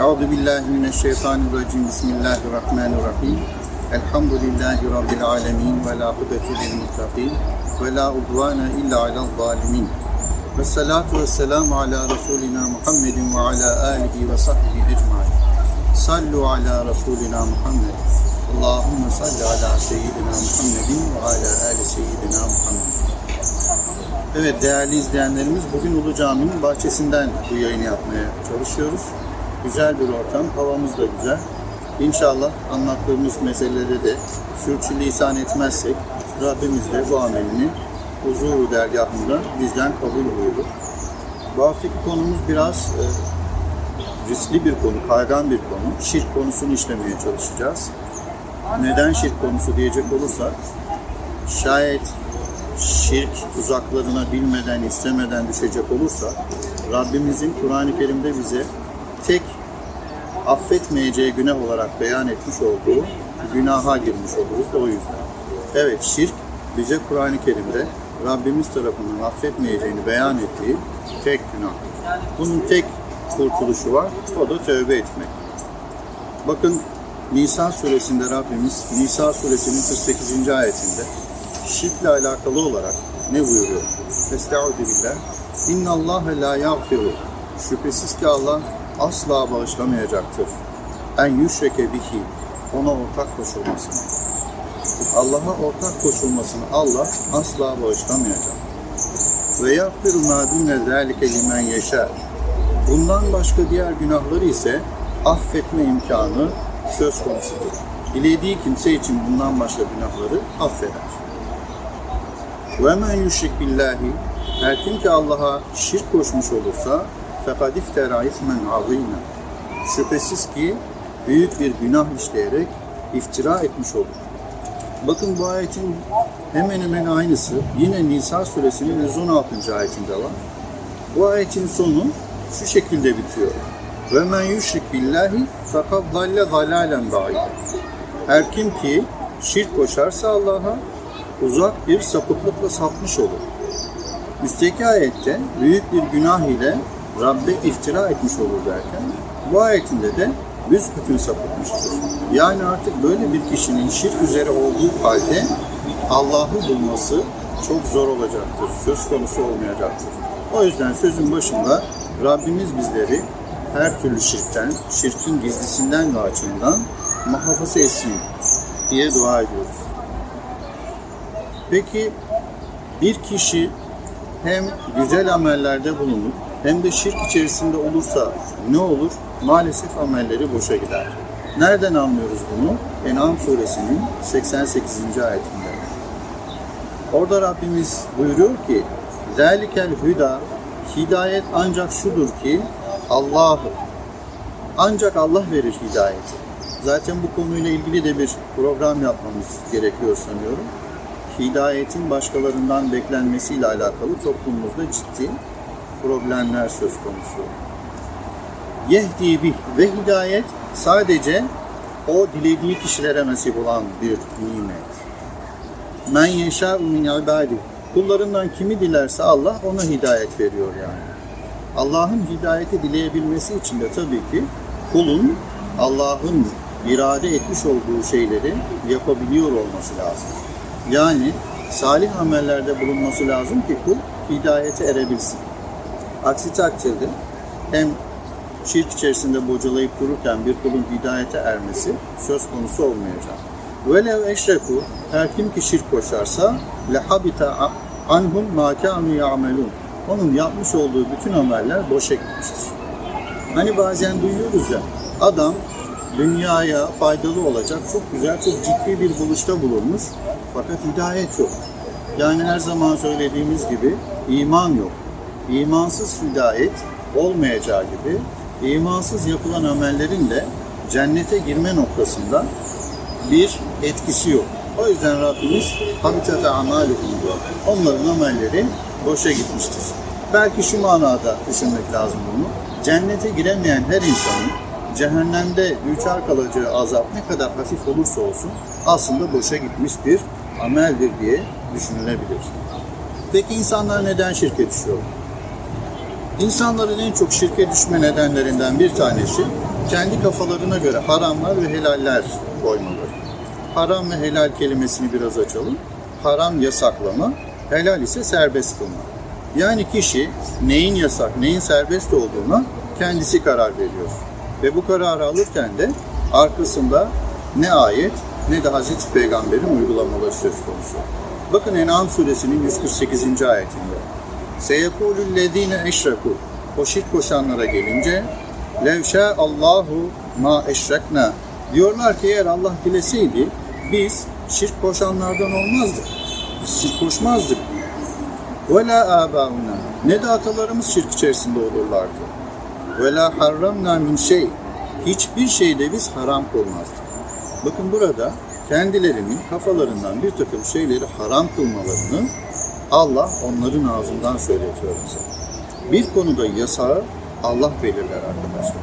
Euzu billahi mineşşeytanirracim. Bismillahirrahmanirrahim. Elhamdülillahi rabbil alamin ve la akıbetu lil muttaqin ve la udvana illa alel zalimin. Ve salatu ve selamu ala Resulina Muhammedin ve ala alihi ve sahbihi ecmain. Sallu ala Resulina Muhammed. Allahümme salli ala seyyidina Muhammedin ve ala ali seyyidina Muhammed. Evet değerli izleyenlerimiz bugün Ulu Cami'nin bahçesinden bu yayını yapmaya çalışıyoruz. Güzel bir ortam, havamız da güzel. İnşallah anlattığımız meselelere de sürçülisan etmezsek Rabbimiz de bu amelini huzuru dergahında bizden kabul buyurur. Bu haftaki konumuz biraz e, riskli bir konu, kaygan bir konu. Şirk konusunu işlemeye çalışacağız. Neden şirk konusu diyecek olursak, şayet şirk tuzaklarına bilmeden, istemeden düşecek olursa Rabbimizin Kur'an-ı Kerim'de bize affetmeyeceği günah olarak beyan etmiş olduğu günaha girmiş oluruz da o yüzden. Evet şirk bize Kur'an-ı Kerim'de Rabbimiz tarafından affetmeyeceğini beyan ettiği tek günah. Bunun tek kurtuluşu var, o da tövbe etmek. Bakın Nisa suresinde Rabbimiz Nisa suresinin 48. ayetinde şirkle alakalı olarak ne buyuruyor? Estaizu billah. İnna Allah la yağfiru. Şüphesiz ki Allah asla bağışlamayacaktır. En yüşreke bihi. Ona ortak koşulmasını. Allah'a ortak koşulmasını Allah asla bağışlamayacak. Ve yağfiru ma dune zâlike limen yeşâ. Bundan başka diğer günahları ise affetme imkanı söz konusudur. Dilediği kimse için bundan başka günahları affeder. Ve men yüşrik billahi her kim ki Allah'a şirk koşmuş olursa fekad iftera ismen azîmen. Şüphesiz ki büyük bir günah işleyerek iftira etmiş olur. Bakın bu ayetin hemen hemen aynısı yine Nisa suresinin 116. ayetinde var. Bu ayetin sonu şu şekilde bitiyor. Ve men yüşrik billahi fakat dalle dalalen. Her kim ki şirk koşarsa Allah'a uzak bir sapıklıkla sapmış olur. Üstteki ayette büyük bir günah ile Rabbe iftira etmiş olur derken bu ayetinde de büsbütün sapıtmıştır. Yani artık böyle bir kişinin şirk üzere olduğu halde Allah'ı bulması çok zor olacaktır. Söz konusu olmayacaktır. O yüzden sözün başında Rabbimiz bizleri her türlü şirkten, şirkin gizlisinden ve açığından muhafaza etsin diye dua ediyoruz. Peki bir kişi hem güzel amellerde bulunup hem de şirk içerisinde olursa ne olur? Maalesef amelleri boşa gider. Nereden anlıyoruz bunu? En'am suresinin 88. ayetinde. Orada Rabbimiz buyuruyor ki Zelikel hüda hidayet ancak şudur ki Allah'ı ancak Allah verir hidayeti. Zaten bu konuyla ilgili de bir program yapmamız gerekiyor sanıyorum hidayetin başkalarından beklenmesiyle alakalı toplumumuzda ciddi problemler söz konusu. Yehdi bih ve hidayet sadece o dilediği kişilere nasip olan bir nimet. Men yeşâ'u min ibâdih. Kullarından kimi dilerse Allah ona hidayet veriyor yani. Allah'ın hidayeti dileyebilmesi için de tabii ki kulun Allah'ın irade etmiş olduğu şeyleri yapabiliyor olması lazım. Yani salih amellerde bulunması lazım ki kul hidayete erebilsin. Aksi takdirde hem şirk içerisinde bocalayıp dururken bir kulun hidayete ermesi söz konusu olmayacak. Velev eşreku her kim ki şirk koşarsa lehabita anhum ma ya'melun. Onun yapmış olduğu bütün ameller boşa gitmiştir. Hani bazen duyuyoruz ya adam dünyaya faydalı olacak çok güzel, çok ciddi bir buluşta bulunmuş. Fakat hidayet yok. Yani her zaman söylediğimiz gibi iman yok. İmansız hidayet olmayacağı gibi imansız yapılan amellerin de cennete girme noktasında bir etkisi yok. O yüzden Rabbimiz habitate amalukum diyor. Onların amelleri boşa gitmiştir. Belki şu manada düşünmek lazım bunu. Cennete giremeyen her insanın cehennemde düçar kalacağı azap ne kadar hafif olursa olsun aslında boşa gitmiş bir ameldir diye düşünülebilir. Peki insanlar neden şirke düşüyor? İnsanların en çok şirke düşme nedenlerinden bir tanesi kendi kafalarına göre haramlar ve helaller koymaları. Haram ve helal kelimesini biraz açalım. Haram yasaklama, helal ise serbest kılma. Yani kişi neyin yasak, neyin serbest olduğuna kendisi karar veriyor. Ve bu kararı alırken de arkasında ne ayet ne de Hazreti Peygamber'in uygulamaları söz konusu. Bakın En'am suresinin 148. ayetinde. Seyekûlü lezîne eşrekû. O şirk koşanlara gelince levşâ Allahu ma eşrekna. Diyorlar ki eğer Allah dileseydi biz şirk koşanlardan olmazdık. Biz şirk koşmazdık. Ve la âbâuna. Ne de atalarımız şirk içerisinde olurlardı. Ve la harramna min şey. Hiçbir şeyde biz haram kılmazdık. Bakın burada kendilerinin kafalarından bir takım şeyleri haram kılmalarını Allah onların ağzından söyletiyor bize. Bir konuda yasağı Allah belirler arkadaşlar.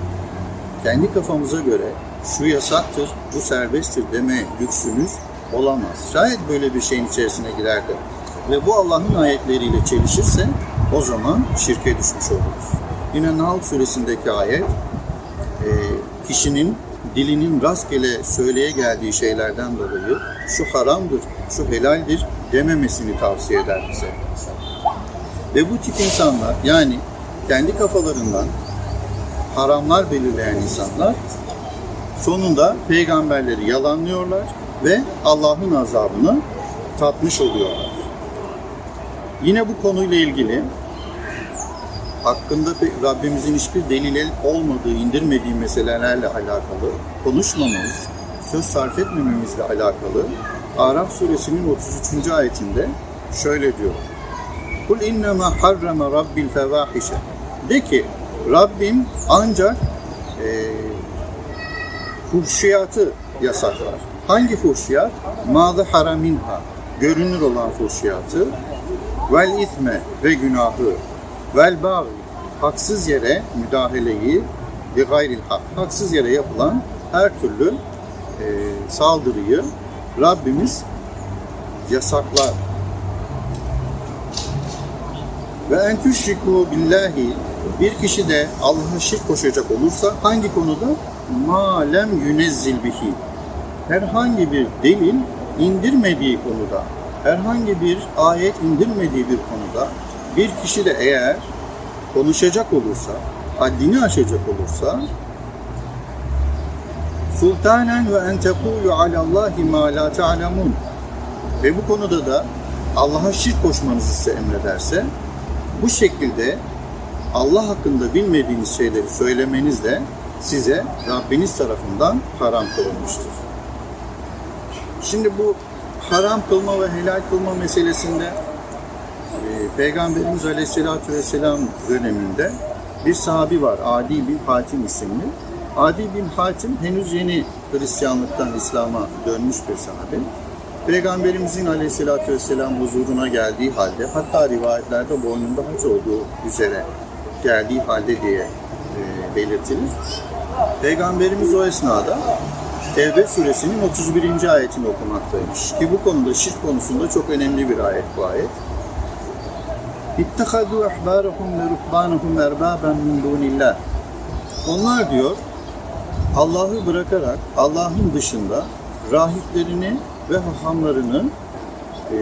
Kendi kafamıza göre şu yasaktır, bu serbesttir deme lüksümüz olamaz. Şayet böyle bir şeyin içerisine girer ve bu Allah'ın ayetleriyle çelişirse o zaman şirke düşmüş oluruz. Yine Nahl suresindeki ayet e, kişinin dilinin rastgele söyleye geldiği şeylerden dolayı şu haramdır, şu helaldir dememesini tavsiye eder bize. Ve bu tip insanlar yani kendi kafalarından haramlar belirleyen insanlar sonunda peygamberleri yalanlıyorlar ve Allah'ın azabını tatmış oluyorlar. Yine bu konuyla ilgili hakkında Rabbimizin hiçbir delil olmadığı, indirmediği meselelerle alakalı konuşmamamız, söz sarf etmememizle alakalı Araf suresinin 33. ayetinde şöyle diyor. Kul innema harrama rabbil fevahişe. De ki Rabbim ancak e, fuhşiyatı yasaklar. Hangi fuhşiyat? Mâzı haraminha. Görünür olan fuhşiyatı. Vel isme ve günahı. Vel bağ. Haksız yere müdahaleyi ve gayril hak. Haksız yere yapılan her türlü e, saldırıyı Rabbimiz yasaklar. Ve en tüşriku billahi bir kişi de Allah'a şirk koşacak olursa hangi konuda? Ma lem yunezzil bihi. Herhangi bir delil indirmediği konuda, herhangi bir ayet indirmediği bir konuda bir kişi de eğer konuşacak olursa, haddini aşacak olursa sultanen ve en tekulu alallahi ma la ta'lemun ve bu konuda da Allah'a şirk koşmanızı size emrederse bu şekilde Allah hakkında bilmediğiniz şeyleri söylemeniz de size Rabbiniz tarafından haram kılınmıştır. Şimdi bu haram kılma ve helal kılma meselesinde Peygamberimiz Aleyhisselatü Vesselam döneminde bir sahabi var Adi bin Hatim isimli. Adi bin Hatim henüz yeni Hristiyanlıktan İslam'a dönmüş bir sahabe. Peygamberimizin Aleyhisselatü Vesselam huzuruna geldiği halde hatta rivayetlerde boynunda haç olduğu üzere geldiği halde diye e, belirtilir. Peygamberimiz o esnada Tevbe suresinin 31. ayetini okumaktaymış. Ki bu konuda şirk konusunda çok önemli bir ayet bu ayet. İttehadu ahbarahum ve ruhbanahum erbaben min dunillah. Onlar diyor Allah'ı bırakarak Allah'ın dışında rahiplerini ve hahamlarını e,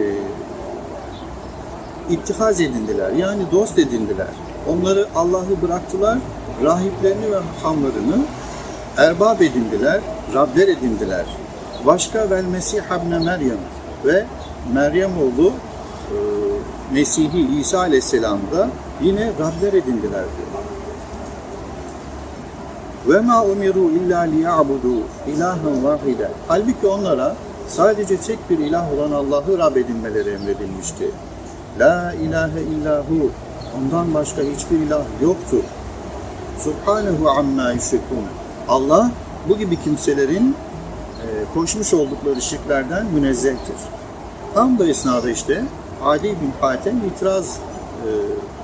ittihaz edindiler. Yani dost edindiler. Onları Allah'ı bıraktılar, rahiplerini ve hahamlarını erbab edindiler, Rabler edindiler. Başka vel Mesih ibn Meryem ve Meryem oğlu Mesih'i İsa Aleyhisselam da yine Rabler edindiler diyor. Ve ma umiru illa liya'budu ilahen vahide. Halbuki onlara sadece tek bir ilah olan Allah'ı Rab edinmeleri emredilmişti. La ilahe illahu. Ondan başka hiçbir ilah yoktur. Subhanehu amma yüşrikun. Allah bu gibi kimselerin e, koşmuş oldukları şirklerden münezzehtir. Tam da esnada işte Adi bin Hatem itiraz e,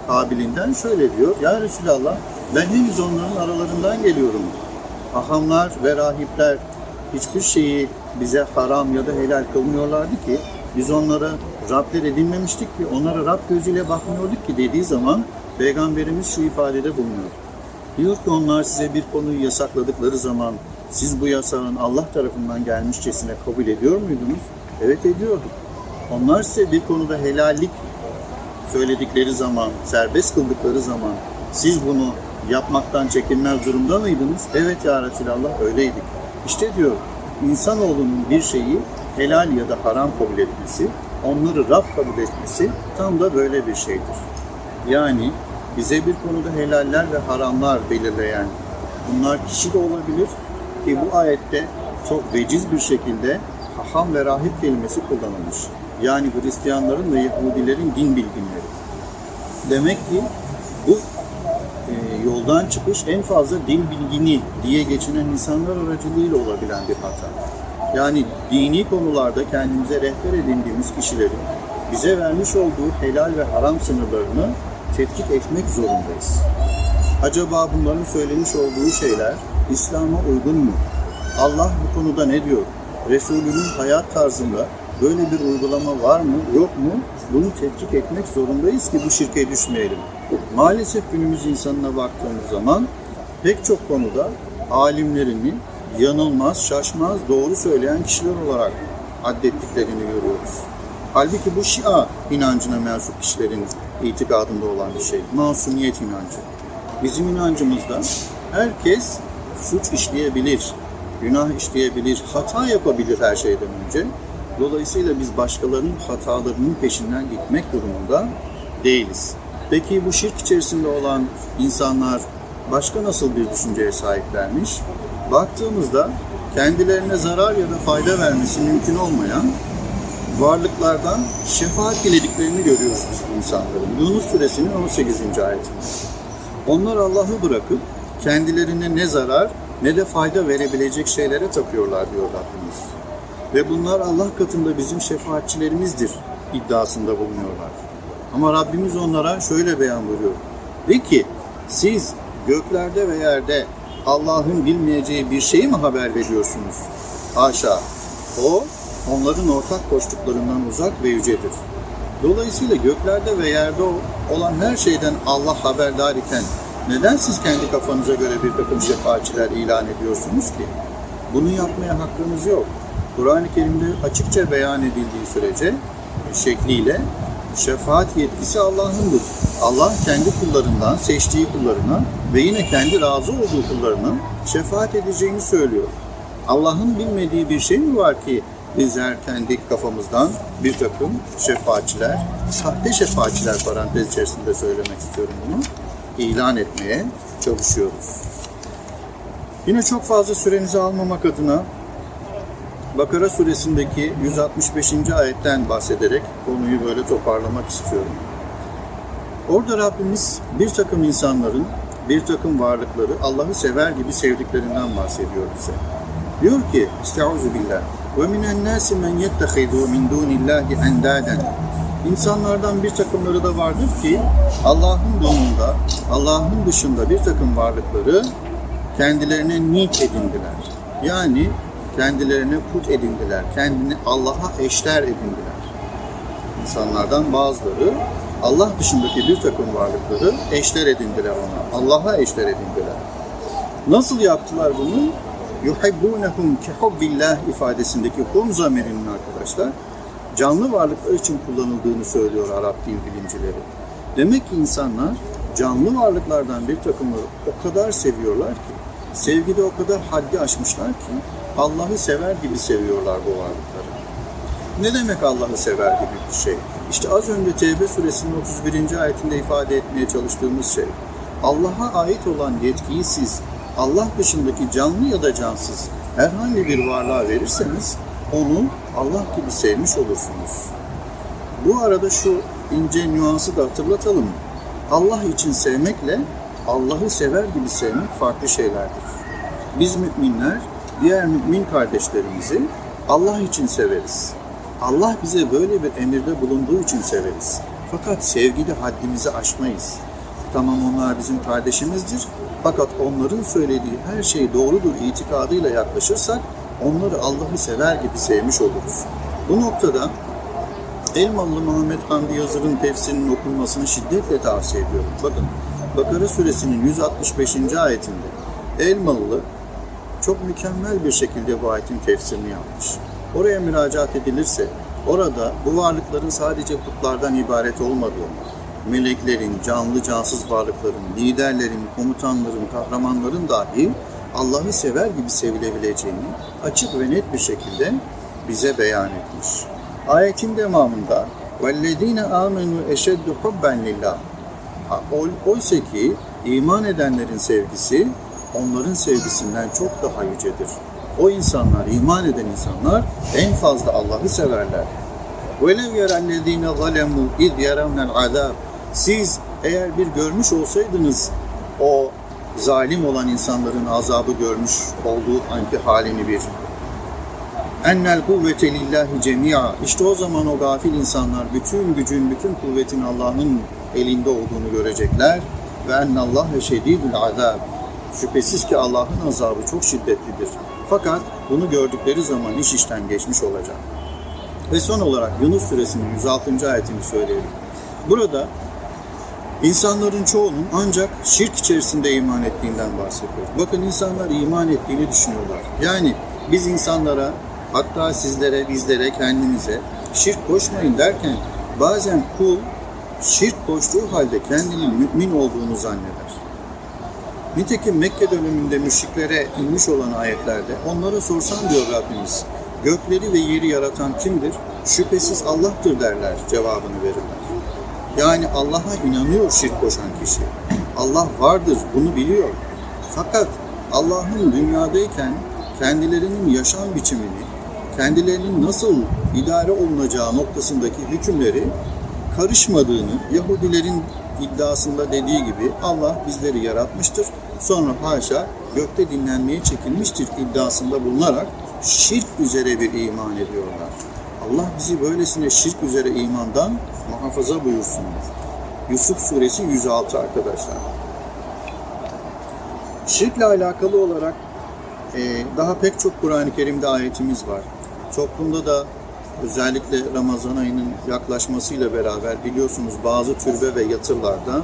kabilinden şöyle diyor. Ya Resulallah ben henüz onların aralarından geliyorum. Hahamlar ve rahipler hiçbir şeyi bize haram ya da helal kılmıyorlardı ki biz onlara Rabler edinmemiştik ki onlara Rab gözüyle bakmıyorduk ki dediği zaman Peygamberimiz şu ifadede bulunuyor. Diyor ki onlar size bir konuyu yasakladıkları zaman siz bu yasağın Allah tarafından gelmişçesine kabul ediyor muydunuz? Evet ediyorduk. Onlar size bir konuda helallik söyledikleri zaman, serbest kıldıkları zaman siz bunu yapmaktan çekinmez durumda mıydınız? Evet ya Resulallah öyleydik. İşte diyor insanoğlunun bir şeyi helal ya da haram kabul etmesi, onları Rab kabul etmesi tam da böyle bir şeydir. Yani bize bir konuda helaller ve haramlar belirleyen bunlar kişi de olabilir ki bu ayette çok veciz bir şekilde haham ve rahip kelimesi kullanılmış. Yani Hristiyanların ve Yahudilerin din bilginleri. Demek ki bu e, yoldan çıkış en fazla din bilgini diye geçinen insanlar aracılığıyla olabilen bir hata. Yani dini konularda kendimize rehber edindiğimiz kişilerin bize vermiş olduğu helal ve haram sınırlarını tetkik etmek zorundayız. Acaba bunların söylemiş olduğu şeyler İslam'a uygun mu? Allah bu konuda ne diyor? Resulünün hayat tarzında böyle bir uygulama var mı, yok mu? Bunu tetkik etmek zorundayız ki bu şirke düşmeyelim. Maalesef günümüz insanına baktığımız zaman pek çok konuda alimlerini yanılmaz, şaşmaz, doğru söyleyen kişiler olarak addettiklerini görüyoruz. Halbuki bu Şia inancına mensup kişilerin itikadında olan bir şey. Masumiyet inancı. Bizim inancımızda herkes suç işleyebilir, günah işleyebilir, hata yapabilir her şeyden önce. Dolayısıyla biz başkalarının hatalarının peşinden gitmek durumunda değiliz. Peki bu şirk içerisinde olan insanlar başka nasıl bir düşünceye sahiplermiş? Baktığımızda kendilerine zarar ya da fayda vermesi mümkün olmayan varlıklardan şefaat dilediklerini görüyoruz biz bu insanların. Yunus suresinin 18. ayetinde. Onlar Allah'ı bırakıp kendilerine ne zarar ne de fayda verebilecek şeylere tapıyorlar diyor Rabbimiz. Ve bunlar Allah katında bizim şefaatçilerimizdir iddiasında bulunuyorlar. Ama Rabbimiz onlara şöyle beyan buyuruyor. De ki siz göklerde ve yerde Allah'ın bilmeyeceği bir şeyi mi haber veriyorsunuz? Haşa. O onların ortak koştuklarından uzak ve yücedir. Dolayısıyla göklerde ve yerde olan her şeyden Allah haberdar iken neden siz kendi kafanıza göre bir takım şefaatçiler ilan ediyorsunuz ki? Bunu yapmaya hakkınız yok. Kur'an-ı Kerim'de açıkça beyan edildiği sürece şekliyle şefaat yetkisi Allah'ındır. Allah kendi kullarından seçtiği kullarına ve yine kendi razı olduğu kullarına şefaat edeceğini söylüyor. Allah'ın bilmediği bir şey mi var ki bizler kendi kafamızdan bir takım şefaatçiler, sahte şefaatçiler parantez içerisinde söylemek istiyorum bunu, ilan etmeye çalışıyoruz. Yine çok fazla sürenizi almamak adına Bakara suresindeki 165. ayetten bahsederek konuyu böyle toparlamak istiyorum. Orada Rabbimiz bir takım insanların, bir takım varlıkları Allah'ı sever gibi sevdiklerinden bahsediyor bize. Diyor ki, Estaizu billah. Ve minen nâsi men yettehidu min dûnillâhi endâden. İnsanlardan bir takımları da vardır ki Allah'ın donunda, Allah'ın dışında bir takım varlıkları kendilerine nit edindiler. Yani kendilerine put edindiler, kendini Allah'a eşler edindiler. İnsanlardan bazıları Allah dışındaki bir takım varlıkları eşler edindiler ona. Allah'a eşler edindiler. Nasıl yaptılar bunu? yuhibbunehum kehubbillah ifadesindeki hum zamirinin arkadaşlar canlı varlıklar için kullanıldığını söylüyor Arap dil bilimcileri. Demek ki insanlar canlı varlıklardan bir takımı o kadar seviyorlar ki, sevgide o kadar haddi aşmışlar ki Allah'ı sever gibi seviyorlar bu varlıkları. Ne demek Allah'ı sever gibi bir şey? İşte az önce Tevbe suresinin 31. ayetinde ifade etmeye çalıştığımız şey. Allah'a ait olan yetkiyi siz Allah dışındaki canlı ya da cansız herhangi bir varlığa verirseniz onu Allah gibi sevmiş olursunuz. Bu arada şu ince nüansı da hatırlatalım. Allah için sevmekle Allah'ı sever gibi sevmek farklı şeylerdir. Biz müminler diğer mümin kardeşlerimizi Allah için severiz. Allah bize böyle bir emirde bulunduğu için severiz. Fakat sevgide haddimizi aşmayız. Tamam onlar bizim kardeşimizdir. Fakat onların söylediği her şey doğrudur itikadıyla yaklaşırsak onları Allah'ı sever gibi sevmiş oluruz. Bu noktada Elmalı Muhammed Hamdi Yazır'ın tefsirinin okunmasını şiddetle tavsiye ediyorum. Bakın Bakara suresinin 165. ayetinde Elmalılı çok mükemmel bir şekilde bu ayetin tefsirini yapmış. Oraya müracaat edilirse orada bu varlıkların sadece putlardan ibaret olmadığını, meleklerin, canlı cansız varlıkların, liderlerin, komutanların, kahramanların dahi Allah'ı sever gibi sevilebileceğini açık ve net bir şekilde bize beyan etmiş. Ayetin devamında وَالَّذ۪ينَ آمَنُوا اَشَدُّ حُبَّنْ لِلّٰهِ Oy- Oysa ki iman edenlerin sevgisi onların sevgisinden çok daha yücedir. O insanlar, iman eden insanlar en fazla Allah'ı severler. وَلَوْ يَرَ الَّذ۪ينَ ظَلَمُوا اِذْ يَرَوْنَ الْعَذَابِ Siz eğer bir görmüş olsaydınız o zalim olan insanların azabı görmüş olduğu anki halini bir ennel kuvvete lillahi cemia. İşte o zaman o gafil insanlar bütün gücün, bütün kuvvetin Allah'ın elinde olduğunu görecekler. Ve ennallâhe şedîdül azab. Şüphesiz ki Allah'ın azabı çok şiddetlidir. Fakat bunu gördükleri zaman iş işten geçmiş olacak. Ve son olarak Yunus suresinin 106. ayetini söyleyelim. Burada İnsanların çoğunun ancak şirk içerisinde iman ettiğinden bahsediyor. Bakın insanlar iman ettiğini düşünüyorlar. Yani biz insanlara hatta sizlere, bizlere, kendimize şirk koşmayın derken bazen kul şirk koştuğu halde kendinin mümin olduğunu zanneder. Nitekim Mekke döneminde müşriklere inmiş olan ayetlerde onlara sorsan diyor Rabbimiz gökleri ve yeri yaratan kimdir? Şüphesiz Allah'tır derler cevabını verirler. Yani Allah'a inanıyor şirk koşan kişi. Allah vardır, bunu biliyor. Fakat Allah'ın dünyadayken kendilerinin yaşam biçimini, kendilerinin nasıl idare olunacağı noktasındaki hükümleri karışmadığını, Yahudilerin iddiasında dediği gibi Allah bizleri yaratmıştır. Sonra haşa gökte dinlenmeye çekilmiştir iddiasında bulunarak şirk üzere bir iman ediyorlar. Allah bizi böylesine şirk üzere imandan muhafaza buyursun. Yusuf suresi 106 arkadaşlar. Şirkle alakalı olarak e, daha pek çok Kur'an-ı Kerim'de ayetimiz var. Toplumda da özellikle Ramazan ayının yaklaşmasıyla beraber biliyorsunuz bazı türbe ve yatırlarda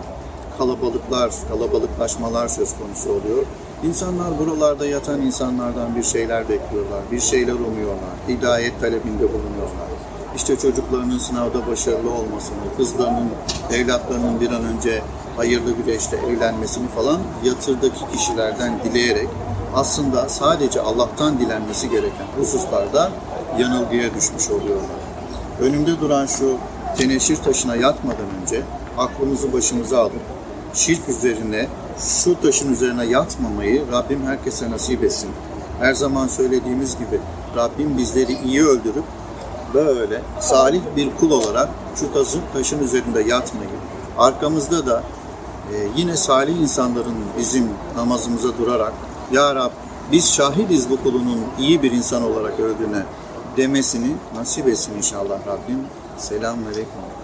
kalabalıklar, kalabalıklaşmalar söz konusu oluyor. İnsanlar buralarda yatan insanlardan bir şeyler bekliyorlar, bir şeyler umuyorlar, hidayet talebinde bulunuyorlar. İşte çocuklarının sınavda başarılı olmasını, kızlarının, evlatlarının bir an önce hayırlı bir eşle evlenmesini falan yatırdaki kişilerden dileyerek aslında sadece Allah'tan dilenmesi gereken hususlarda yanılgıya düşmüş oluyorlar. Önümde duran şu teneşir taşına yatmadan önce aklımızı başımıza alıp şirk üzerine, şu taşın üzerine yatmamayı Rabbim herkese nasip etsin. Her zaman söylediğimiz gibi Rabbim bizleri iyi öldürüp böyle salih bir kul olarak şu taşın, taşın üzerinde yatmayı, arkamızda da e, yine salih insanların bizim namazımıza durarak Ya Rab biz şahidiz bu kulunun iyi bir insan olarak öldüğüne demesini nasip etsin inşallah Rabbim. Selamun Aleyküm.